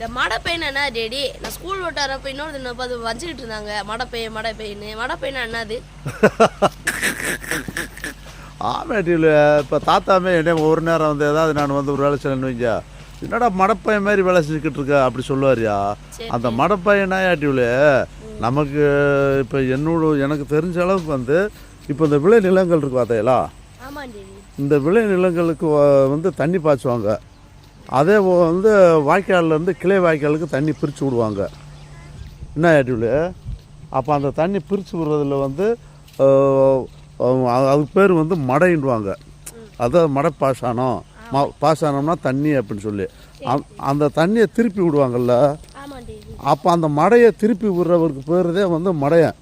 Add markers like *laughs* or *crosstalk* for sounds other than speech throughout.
இந்த மடை பெயின் என்ன டேடி நான் ஸ்கூல் விட்டு வரப்ப இன்னொரு பார்த்து வச்சுக்கிட்டு இருந்தாங்க. மடை பெயின் மடை பெயின் மடை பெயின் என்னது ஆமேட்டியில் இப்போ தாத்தாமே என்ன ஒரு நேரம் வந்து ஏதாவது நான் வந்து ஒரு வேலை செய்யணும்னு வைங்க. என்னடா மடப்பையன் மாதிரி வேலை செஞ்சுக்கிட்டு இருக்க அப்படி சொல்லுவாரியா. அந்த மடப்பையனாயாட்டிவில் நமக்கு இப்போ என்னோட எனக்கு தெரிஞ்ச அளவுக்கு வந்து இப்போ இந்த விளை நிலங்கள் இருக்கு டேடி இந்த விளை நிலங்களுக்கு வந்து தண்ணி பாய்ச்சுவாங்க. அதே போ- வந்து வாய்க்கால்ல இருந்து கிளை வாய்க்காலுக்கு தண்ணி பிரித்து விடுவாங்க. என்ன ஏட்டிவில் அப்போ அந்த தண்ணி பிரித்து விடுறதுல வந்து அதுக்கு பேர் வந்து மடைன்னுவாங்க அதாவது மடை பாசானம் ம பாசானம்னா தண்ணி அப்படின்னு சொல்லி. அந்- அந்த தண்ணியை திருப்பி விடுவாங்கல்ல? அப்போ அந்த மடையை திருப்பி விடுறவருக்கு பேருதே வந்து மடையன்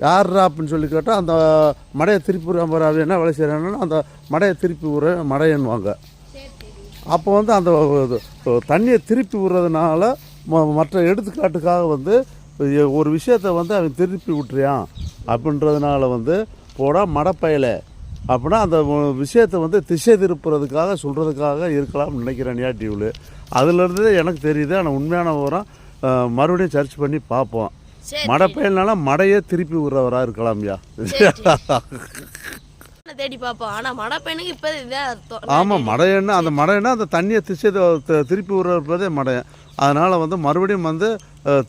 யார்ரா அப்படின்னு சொல்லி கேட்டால் அந்த மடையை திருப்பி விடுற என்ன வேலை செய்கிறாங்கன்னா அந்த மடையை திருப்பி விடுற டேடி அப்போ வந்து அந்த தண்ணியை திருப்பி விடுறதுனால ம- மற்ற எடுத்துக்காட்டுக்காக வந்து ஒரு விஷயத்தை வந்து அவன் திருப்பி விட்டுறியான் அப்படின்றதுனால வந்து போடா மடப்பயல அப்படின்னா அந்த விஷயத்தை வந்து திசை திருப்புறதுக்காக சொல்கிறதுக்காக இருக்கலாம்னு நினைக்கிறேன் யா டிவியில் அதுலேருந்து எனக்கு தெரியுது ஆனால் உண்மையான விவரம் மறுபடியும் சர்ச் பண்ணி பார்ப்போம். மடப்பயல்னால மடையே திருப்பி விடுறவராக இருக்கலாம்யா *laughs* நான் தேடி பார்ப்போம். ஆனா மடை பெயினுக்கு இப்போ இதான் அர்த்தம் ஆமாம் மடையன்னா அந்த மடையன்னா அந்த தண்ணியை திசை த- த- திருப்பி விடுறப்பதே மடையன் அதனால் வந்து மறுபடியும் வந்து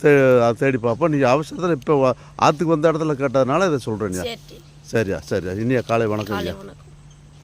தே தேடி பார்ப்போம். நீங்கள் அவசரத்தில் இப்போ ஆற்றுக்கு வந்த இடத்துல கேட்டதுனால இதை சொல்கிறேன் சரி. சரியா சரியா. இனியா காலை வணக்கம் ஐயா. வணக்கம்.